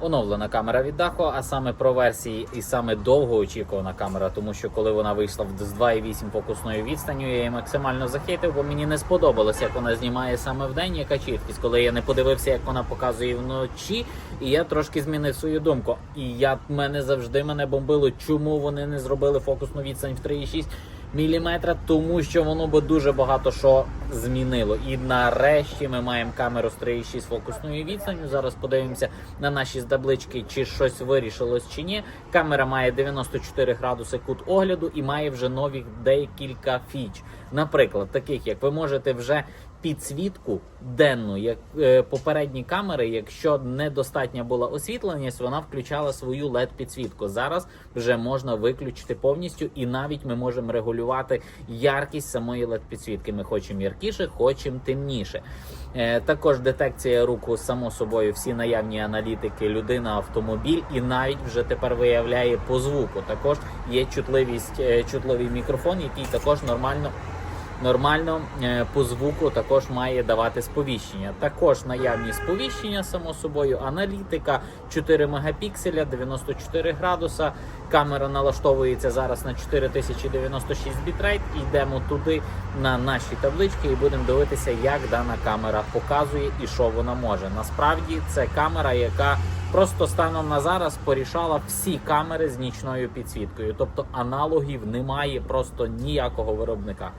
Оновлена камера від Daho, а саме про версії і саме довгоочікувана камера, тому що коли вона вийшла з 2,8 фокусною відстанню, я її максимально захейтив, бо мені не сподобалось, як вона знімає саме в день, яка чіткість. Коли я не подивився, як вона показує вночі, і я трошки змінив свою думку. І я мене завжди мене бомбило, чому вони не зробили фокусну відстань в 3,6 міліметра, тому що воно би дуже багато що змінило. І нарешті ми маємо камеру з 3,6 фокусною відстанню. Зараз подивимося на наші здаблички, чи щось вирішилось чи ні. Камера має 94 градуси кут огляду і має вже нові декілька фіч. Наприклад, таких як ви можете вже підсвітку денну, як е, попередні камери, якщо недостатня була освітленість, вона включала свою led підсвітку. Зараз вже можна виключити повністю, і навіть ми можемо регулювати яркість самої led підсвітки. Ми хочемо яркіше, хочемо темніше. Е, також детекція руху, само собою, всі наявні аналітики, людина, автомобіль, і навіть вже тепер виявляє по звуку. Також є чутливість, е, чутливий мікрофон, який також нормально нормально е, по звуку також має давати сповіщення. Також наявні сповіщення, само собою, аналітика 4 мегапікселя, 94 градуса. Камера налаштовується зараз на 4096 бітрейт. Йдемо туди на наші таблички і будемо дивитися, як дана камера показує і що вона може. Насправді це камера, яка просто станом на зараз порішала всі камери з нічною підсвіткою. Тобто аналогів немає просто ніякого виробника.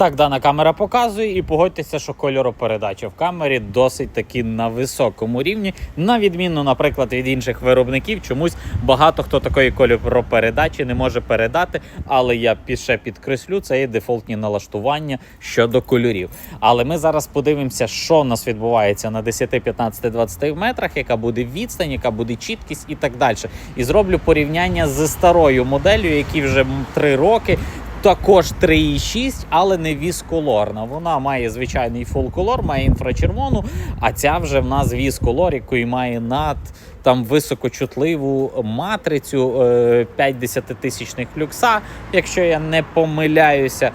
Так, дана камера показує, і погодьтеся, що кольоропередача в камері досить таки на високому рівні, на відміну, наприклад, від інших виробників, чомусь багато хто такої кольоропередачі не може передати. Але я ще підкреслю, це є дефолтні налаштування щодо кольорів. Але ми зараз подивимося, що у нас відбувається на 10, 15, 20 метрах, яка буде відстань, яка буде чіткість і так далі. І зроблю порівняння з старою моделлю, які вже 3 роки. Також 3,6, але не вісколорна. Вона має звичайний фул-колор, має інфрачервону, а ця вже в нас вісколор, який має над там високочутливу матрицю е, 5 десятитисячних люкса, якщо я не помиляюся.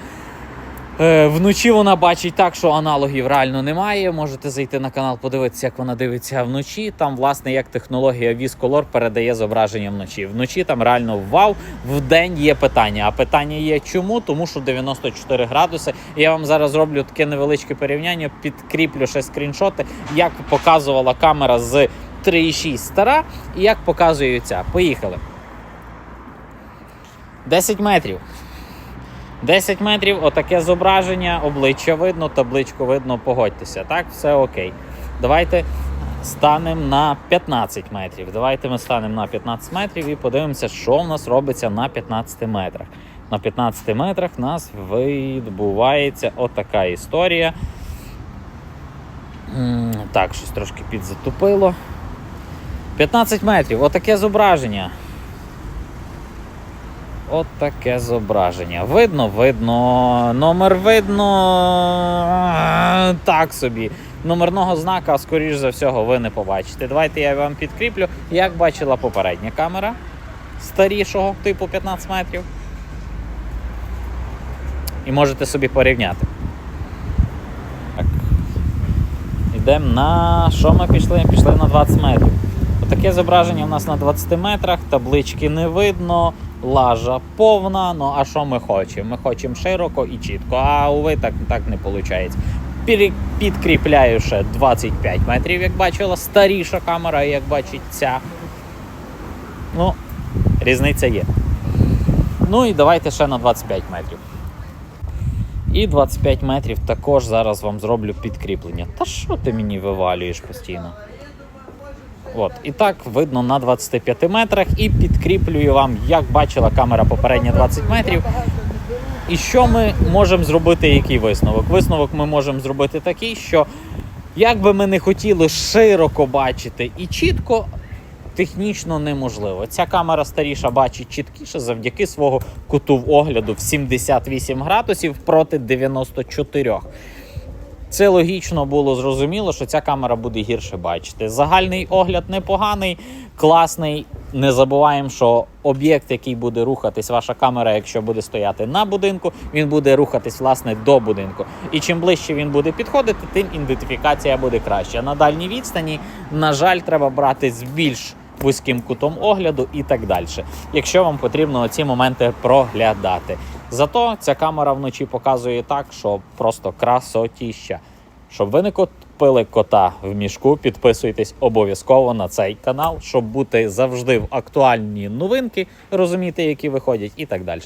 Е, Вночі вона бачить так, що аналогів реально немає. Можете зайти на канал, подивитися, як вона дивиться вночі. Там, власне, як технологія VisColor передає зображення вночі. Вночі там реально вау. В день є питання. А питання є чому? Тому що 94 градуси. Я вам зараз зроблю таке невеличке порівняння, підкріплю ще скріншоти, як показувала камера з 3,6 стара і як показує ця. Поїхали. 10 метрів. 10 метрів, отаке зображення, обличчя видно, табличку видно, погодьтеся. Так, все окей. Давайте станемо на 15 метрів. Давайте ми станемо на 15 метрів і подивимося, що в нас робиться на 15 метрах. На 15 метрах в нас відбувається отака історія. Так, щось трошки підзатупило. 15 метрів, отаке зображення. От таке зображення. Видно, видно. Номер видно. Так собі. Номерного знака, скоріш за всього, ви не побачите. Давайте я вам підкріплю, як бачила попередня камера старішого, типу 15 метрів. І можете собі порівняти. Так. Йдемо на. Що ми пішли? Пішли на 20 метрів. Отаке зображення у нас на 20 метрах, таблички не видно, лажа повна. Ну а що ми хочемо? Ми хочемо широко і чітко, а уви так, так не виходить. Підкріпляю ще 25 метрів, як бачила, старіша камера, як бачить ця. Ну, різниця є. Ну і давайте ще на 25 метрів. І 25 метрів також зараз вам зроблю підкріплення. Та що ти мені вивалюєш постійно? От, і так видно на 25 метрах, і підкріплюю вам, як бачила камера попередня 20 метрів. І що ми можемо зробити, який висновок? Висновок ми можемо зробити такий, що як би ми не хотіли широко бачити і чітко, технічно неможливо. Ця камера старіша бачить чіткіше завдяки свого куту огляду в 78 градусів проти 94. Це логічно було зрозуміло, що ця камера буде гірше бачити. Загальний огляд непоганий, класний. Не забуваємо, що об'єкт, який буде рухатись, ваша камера, якщо буде стояти на будинку, він буде рухатись власне до будинку. І чим ближче він буде підходити, тим ідентифікація буде краще. На дальній відстані, на жаль, треба брати з більш вузьким кутом огляду і так далі. Якщо вам потрібно ці моменти проглядати. Зато ця камера вночі показує так, що просто красотіща. Щоб ви не купили кота в мішку, підписуйтесь обов'язково на цей канал, щоб бути завжди в актуальні новинки, розуміти, які виходять, і так далі.